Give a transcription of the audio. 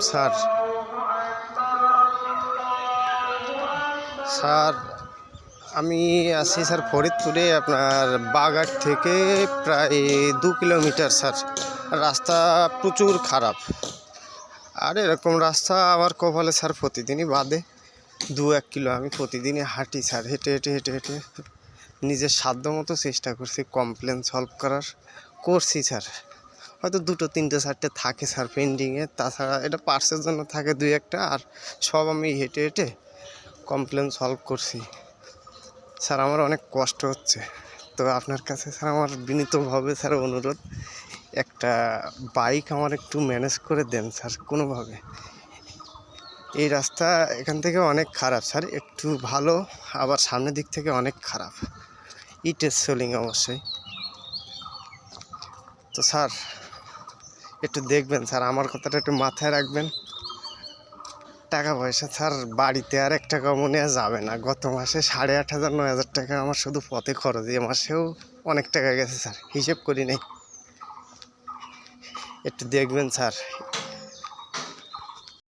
Sir. Sir, আমি আছি, sir, ফরিদপুরে, আপনার বাগার থেকে প্রায় দু কিলোমিটার, স্যার। রাস্তা প্রচুর খারাপ। আর এরকম রাস্তা আমার কপালে, স্যার, প্রতিদিনই বাদে দু এক কিলো আমি প্রতিদিনই হাঁটি, স্যার, হেঁটে হেঁটে হেঁটে হেঁটে। নিজের সাধ্য মতো চেষ্টা করছি কমপ্লেন সলভ করার। করছি, স্যার। হয়তো দুটো, তিনটে, চারটে থাকে স্যার পেন্ডিংয়ে তাছাড়া এটা পার্সের জন্য থাকে দুই একটা, আর সব আমি হেঁটে হেঁটে কমপ্লেন সলভ করছি। স্যার, আমার অনেক কষ্ট হচ্ছে। তো আপনার কাছে স্যার আমার বিনীতভাবে স্যার অনুরোধ, একটা বাইক আমার একটু ম্যানেজ করে দেন স্যার, কোনোভাবে। এই রাস্তা এখান থেকে অনেক খারাপ স্যার, একটু ভালো, আবার সামনের দিক থেকে অনেক খারাপ। ইটের সোলিং অবশ্যই। তো স্যার একটু দেখবেন, স্যার। আমার কথাটা একটু মাথায় রাখবেন। টাকা পয়সা, স্যার, বাড়িতে আর এক টাকা মনে যাবে না। গত মাসে সাড়ে আট হাজার, নয় হাজার টাকা আমার শুধু পথে খরচ। এ মাসেও অনেক টাকা গেছে, স্যার। হিসেব করি নেই। একটু দেখবেন, স্যার।